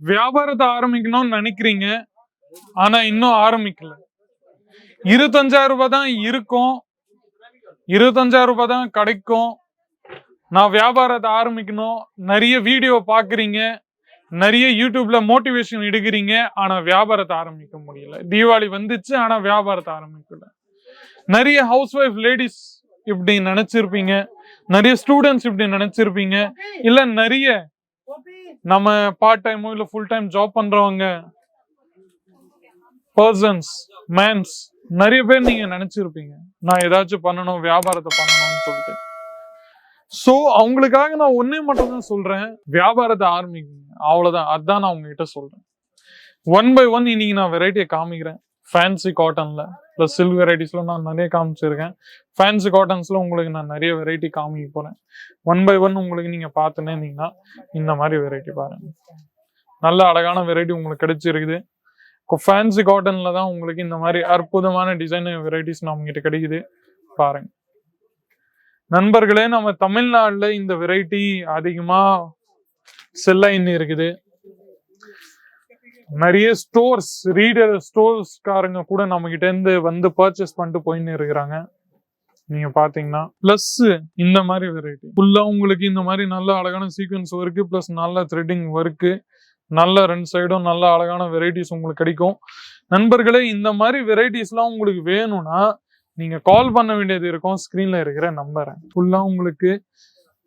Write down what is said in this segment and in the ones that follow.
வியாபாரத்தை ஆரம்பிக்கணும்னு நினைக்கிறீங்க ஆனா இன்னும் ஆரம்பிக்கல. இருபத்தஞ்சாயிரம் ரூபாய் தான் இருக்கும். இருபத்தஞ்சாயிரம் ரூபாய் தான் கிடைக்கும். நான் வியாபாரத்தை ஆரம்பிக்கணும். நிறைய வீடியோ பாக்குறீங்க நிறைய யூடியூப்ல மோட்டிவேஷன் எடுக்கிறீங்க. ஆனா வியாபாரத்தை ஆரம்பிக்க முடியல. தீபாவளி வந்துச்சு ஆனா வியாபாரத்தை ஆரம்பிக்கல. நிறைய ஹவுஸ் ஒய்ஃப் லேடிஸ் இப்படி நினைச்சிருப்பீங்க. நிறைய ஸ்டூடெண்ட்ஸ் இப்படி நினைச்சிருப்பீங்க. இல்ல நிறைய நம்ம பார்ட் டைமோ இல்ல ஃபுல் டைம் ஜாப் பண்றவங்க? பர்சன்ஸ் மேன்ஸ் நிறைய பேர் நீங்க நினைச்சிருப்பீங்க. நான் ஏதாச்சும் பண்ணணும் வியாபாரத்தை பண்ணணும்னு சொல்லிட்டு. சோ அவங்களுக்காக நான் ஒன்னே மட்டும் தான் சொல்றேன். வியாபாரத்தை ஆரம்பிக்குங்க அவ்வளவுதான். அதான் நான் உங்ககிட்ட சொல்றேன். ஒன் பை ஒன் இன்னைக்கு நான் வெரைட்டியை காமிக்கிறேன். ஃபேன்சி காட்டனில் ப்ளஸ் சில்க் வெரைட்டிஸில் நான் நிறைய காமிச்சிருக்கேன். ஃபேன்சி காட்டன்ஸில் உங்களுக்கு நான் நிறைய வெரைட்டி காமிக்க போகிறேன் ஒன் பை ஒன் உங்களுக்கு நீங்கள் பார்த்துனே இருந்தீங்கன்னா இந்த மாதிரி வெரைட்டி பாருங்க. நல்ல அழகான வெரைட்டி உங்களுக்கு கிடைச்சிருக்குது. ஃபேன்சி காட்டனில் தான் உங்களுக்கு இந்த மாதிரி அற்புதமான டிசைன் வெரைட்டிஸ் நான் கிட்ட கிடைக்குது. பாருங்க. நண்பர்களே நம்ம தமிழ்நாட்டில் இந்த வெரைட்டி அதிகமாக செல்லாயின்னு இருக்குது நிறைய ஸ்டோர்ஸ் ரீடர் ஸ்டோர்ஸ்காரங்க கூட நம்ம கிட்ட இருந்து வந்து பர்ச்சேஸ் பண்ணிட்டு போயின்னு இருக்கிறாங்க. நீங்க பாத்தீங்கன்னா பிளஸ் இந்த மாதிரி வெரைட்டி ஃபுல்லா உங்களுக்கு இந்த மாதிரி நல்ல அழகான சீக்வன்ஸ் ஒர்க்கு பிளஸ் நல்ல த்ரெட்டிங் ஒர்க்கு நல்ல ரெண்டு சைடும் நல்ல அழகான வெரைட்டிஸ் உங்களுக்கு கிடைக்கும். நண்பர்களே இந்த மாதிரி வெரைட்டிஸ்லாம் உங்களுக்கு வேணும்னா நீங்க கால் பண்ண வேண்டியது இருக்கும். ஸ்க்ரீன்ல இருக்கிற நம்பரை ஃபுல்லா உங்களுக்கு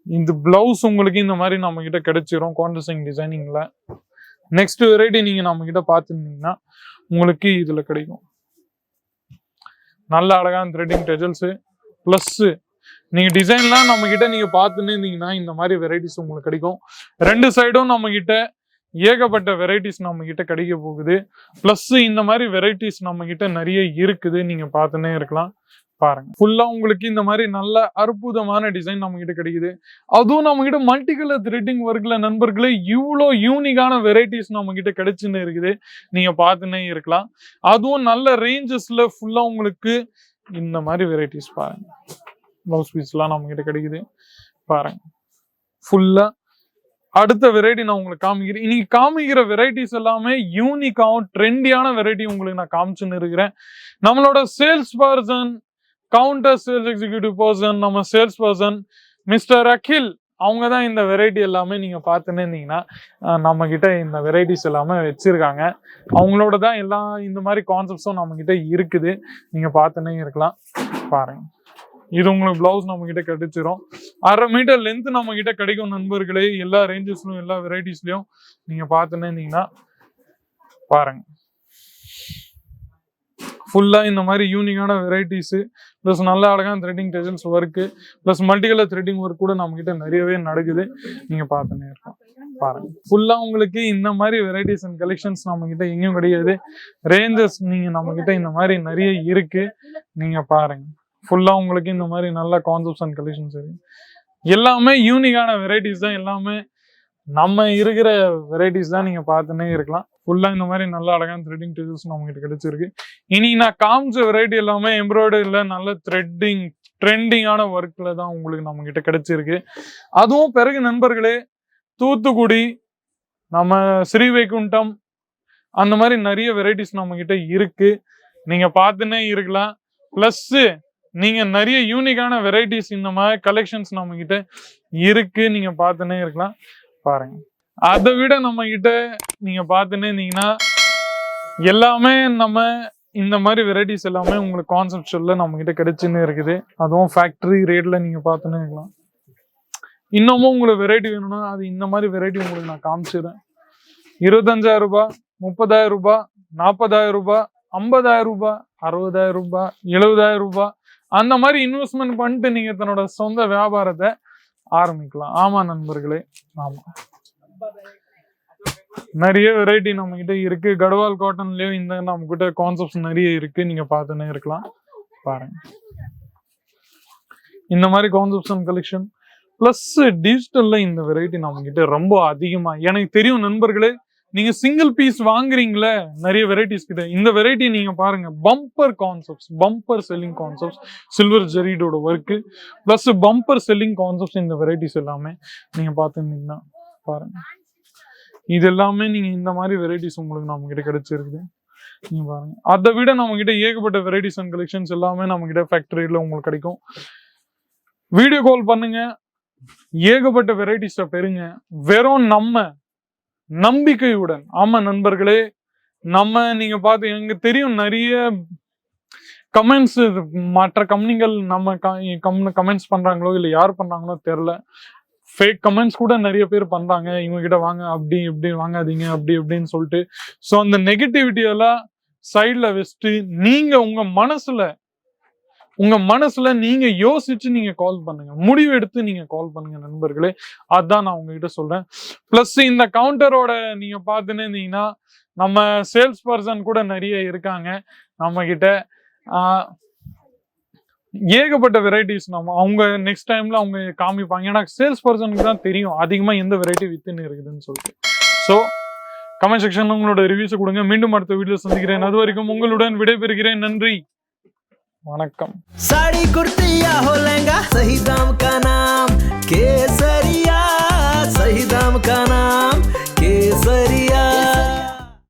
இந்த பிளவுஸ் உங்களுக்கு இந்த மாதிரி நம்ம கிட்ட கிடைச்சிரும் கான்ட்ரஸ்டிங் டிசைனிங்ல நெக்ஸ்ட் வெரைட்டி நீங்க நம்ம கிட்ட பார்த்துருந்தீங்கன்னா உங்களுக்கு இதுல கிடைக்கும். நல்ல அழகான த்ரெட்டிங் டெஜல்ஸ் ப்ளஸ்ஸு நீங்க டிசைன்லாம் நம்ம கிட்ட நீங்க பார்த்துன்னு இருந்தீங்கன்னா இந்த மாதிரி வெரைட்டிஸ் உங்களுக்கு கிடைக்கும். ரெண்டு சைடும் நம்ம கிட்ட ஏகப்பட்ட வெரைட்டிஸ் நம்ம கிட்ட கிடைக்க போகுது. ப்ளஸ் இந்த மாதிரி வெரைட்டிஸ் நம்ம கிட்ட நிறைய இருக்குது. நீங்க பார்த்துன்னே இருக்கலாம். பாருங்க. ஃபுல்லா உங்களுக்கு இந்த மாதிரி நல்ல அற்புதமான டிசைன் நம்ம கிட்ட கிடைக்குது. அதுவும் நம்ம கிட்ட மல்டி கலர் த்ரெட்டிங் ஒர்க்ல நண்பர்களே இவ்வளோ யூனிக்கான வெரைட்டிஸ் நம்ம கிட்ட கிடைச்சுன்னு இருக்குது. நீங்க பார்த்துன்னே இருக்கலாம். அதுவும் நல்ல ரேஞ்சஸ்ல ஃபுல்லா உங்களுக்கு இந்த மாதிரி வெரைட்டிஸ் பாருங்க. ப்ளவுஸ் பீஸ்லாம் நம்ம கிட்ட கிடைக்குது. பாருங்க. ஃபுல்லா அடுத்த வெரைட்டி நான் உங்களுக்கு காமிக்கிறேன். இன்னைக்கு காமிக்கிற வெரைட்டிஸ் எல்லாமே யூனிக்காவும் ட்ரெண்டியான வெரைட்டி உங்களுக்கு நான் காமிச்சுன்னு இருக்கிறேன். நம்மளோட sales person counter sales executive person நம்ம சேல்ஸ் பர்சன் மிஸ்டர் அகில் அவங்க தான் இந்த வெரைட்டி எல்லாமே நீங்கள் பார்த்துன்னு இருந்தீங்கன்னா நம்ம கிட்ட இந்த வெரைட்டிஸ் எல்லாமே வச்சுருக்காங்க. அவங்களோட தான் எல்லா இந்த மாதிரி கான்செப்ட்ஸும் நம்மக்கிட்ட இருக்குது. நீங்கள் பார்த்துன்னே இருக்கலாம். பாருங்க. இது உங்களுக்கு பிளவுஸ் நம்ம கிட்ட கிடைச்சிரும். அரை மீட்டர் லென்த் நம்ம கிட்ட கிடைக்கும் நண்பர்களே. எல்லா ரேஞ்சஸ்லயும் எல்லா வெரைட்டிஸ்லயும் நீங்க பார்த்துன்னே இருந்தீங்கன்னா பாருங்க. ஃபுல்லாக இந்த மாதிரி யூனிக்கான வெரைட்டிஸு ப்ளஸ் நல்ல அழகான threading tassels work plus multi colour threading work கூட நம்மக்கிட்ட நிறையவே நடக்குது. நீங்கள் பார்த்துன்னே இருக்கோம் பாருங்கள் ஃபுல்லாக உங்களுக்கு இந்த மாதிரி வெரைட்டிஸ் அண்ட் கலெக்ஷன்ஸ் நம்மக்கிட்ட எங்கேயும் கிடையாது. ரேஞ்சஸ் நீங்கள் நம்மக்கிட்ட இந்த மாதிரி நிறைய இருக்குது நீங்கள் பாருங்கள் ஃபுல்லாக உங்களுக்கு இந்த மாதிரி நல்ல கான்செப்ட்ஸ் அண்ட் கலெக்ஷன்ஸ் இருக்குது எல்லாமே யூனிக்கான வெரைட்டிஸ் தான். எல்லாமே நம்ம இருக்கிற வெரைட்டிஸ் தான் நீங்க பார்த்துன்னே இருக்கலாம். ஃபுல்லா இந்த மாதிரி நல்ல அழகான த்ரெட்டிங் டூல்ஸ் நம்ம கிட்ட கிடைச்சிருக்கு. இனி நான் காமிச்ச வெரைட்டி எல்லாமே எம்ப்ராய்டரியில் நல்ல த்ரெட்டிங் ட்ரெண்டிங்கான ஒர்க்கில் தான் உங்களுக்கு நம்மகிட்ட கிடைச்சிருக்கு. அதுவும் பிறகு நண்பர்களே தூத்துக்குடி நம்ம ஸ்ரீவைகுண்டம் அந்த மாதிரி நிறைய வெரைட்டிஸ் நம்மகிட்ட இருக்கு. நீங்க பார்த்துன்னே இருக்கலாம். ப்ளஸ் நீங்க நிறைய யூனிக்கான வெரைட்டிஸ் இந்த மாதிரி கலெக்ஷன்ஸ் நம்ம கிட்ட இருக்கு. நீங்க பார்த்துன்னே இருக்கலாம். பாருங்க. அதை விட நம்ம கிட்ட நீங்க பார்த்துன்னு இருந்தீங்கன்னா எல்லாமே நம்ம இந்த மாதிரி வெரைட்டிஸ் எல்லாமே உங்களுக்கு கான்செப்டுவல்ல நம்ம கிட்ட கிடைச்சுன்னு இருக்குது. அதுவும் ஃபேக்டரி ரேட்ல நீங்க பார்த்துன்னே இருக்கலாம். இன்னமும் உங்களுக்கு வெரைட்டி வேணும்னா அது இந்த மாதிரி வெரைட்டி உங்களுக்கு நான் காமிச்சிடுறேன். இருபத்தஞ்சாயிரம் ரூபாய் முப்பதாயிரம் ரூபாய் நாற்பதாயிரம் ரூபாய் ஐம்பதாயிரம் ரூபாய் அறுபதாயிரம் ரூபாய் எழுபதாயிரம் ரூபாய் அந்த மாதிரி இன்வெஸ்ட்மெண்ட் பண்ணிட்டு நீங்க தன்னோட சொந்த வியாபாரத்தை ஆரம்பிக்கலாம். ஆமா நண்பர்களே. ஆமா. நிறைய வெரைட்டி நம்ம கிட்ட இருக்கு கடவால் காட்டன்லயும் இந்த நம்ம கிட்ட கான்செப்ட்ஸ் நிறைய இருக்கு. நீங்க பார்த்துன்னே இருக்கலாம். பாருங்க. இந்த மாதிரி கான்செப்ட்ஸ் அண்ட் கலெக்ஷன் பிளஸ் டிஜிட்டல்ல இந்த வெரைட்டி நம்ம கிட்ட ரொம்ப அதிகமா. எனக்கு தெரியும் நண்பர்களே நீங்க சிங்கிள் பீஸ் வாங்குறீங்களே நிறைய வெரைட்டிஸ் கிட்ட. இந்த வெரைட்டி நீங்க பாருங்க bumper concepts bumper selling concepts silver ஜெரீடோட work plus bumper selling concepts இந்த வெரைட்டிஸ் எல்லாமே நீங்க பார்த்துருந்தீங்கன்னா பாருங்க. இது எல்லாமே நீங்க இந்த மாதிரி வெரைட்டிஸ் உங்களுக்கு நம்ம கிட்ட கிடைச்சிருக்குது. நீங்க பாருங்க. அதை விட நம்ம கிட்ட ஏகப்பட்ட வெரைட்டிஸ் அண்ட் கலெக்ஷன்ஸ் எல்லாமே நம்ம கிட்ட ஃபேக்டரியில உங்களுக்கு கிடைக்கும். வீடியோ கால் பண்ணுங்க. ஏகப்பட்ட வெரைட்டிஸை பெறுங்க. வெறும் நம்ம நம்பிக்கையுடன். ஆமா நண்பர்களே நம்ம நீங்க பார்த்து எனக்கு தெரியும் நிறைய கமெண்ட்ஸ் மற்ற கம்பெனிகள் நம்ம கமெண்ட்ஸ் பண்றாங்களோ இல்லை யார் பண்றாங்களோ தெரில ஃபேக் கமெண்ட்ஸ் கூட நிறைய பேர் பண்றாங்க. இவங்க கிட்ட வாங்க அப்படி இப்படி வாங்காதீங்க அப்படி இப்படின்னு சொல்லிட்டு. ஸோ அந்த நெகட்டிவிட்டியெல்லாம் சைடில் சைட்ல வச்சுட்டு நீங்க உங்க மனசுல உங்க மனசுல நீங்க யோசிச்சு நீங்க கால் பண்ணுங்க. முடிவு எடுத்து நீங்க கால் பண்ணுங்க நண்பர்களே. அதான் நான் உங்ககிட்ட சொல்றேன். பிளஸ் இந்த கவுண்டரோட நீங்க பார்த்துன்னு இருந்தீங்கன்னா நம்ம சேல்ஸ் பர்சன் கூட நிறைய இருக்காங்க நம்ம கிட்ட ஏகப்பட்ட வெரைட்டிஸ் நம்ம அவங்க நெக்ஸ்ட் டைம்ல அவங்க காமிப்பாங்க. ஏன்னா சேல்ஸ் பர்சனுக்கு தான் தெரியும் அதிகமா எந்த வெரைட்டி வித்துன்னு இருக்குதுன்னு சொல்லிட்டு. ஸோ கமெண்ட் செக்ஷன்ல உங்களோட ரிவ்யூஸ் கொடுங்க. மீண்டும் அடுத்த வீடியோ சந்திக்கிறேன். அது வரைக்கும் உங்களுடன் விடைபெறுகிறேன். நன்றி. வணக்கம். साड़ी कुर्तिया हो लेंगा सही दाम का नाम, केसरिया, सही दाम का नाम, केसरिया।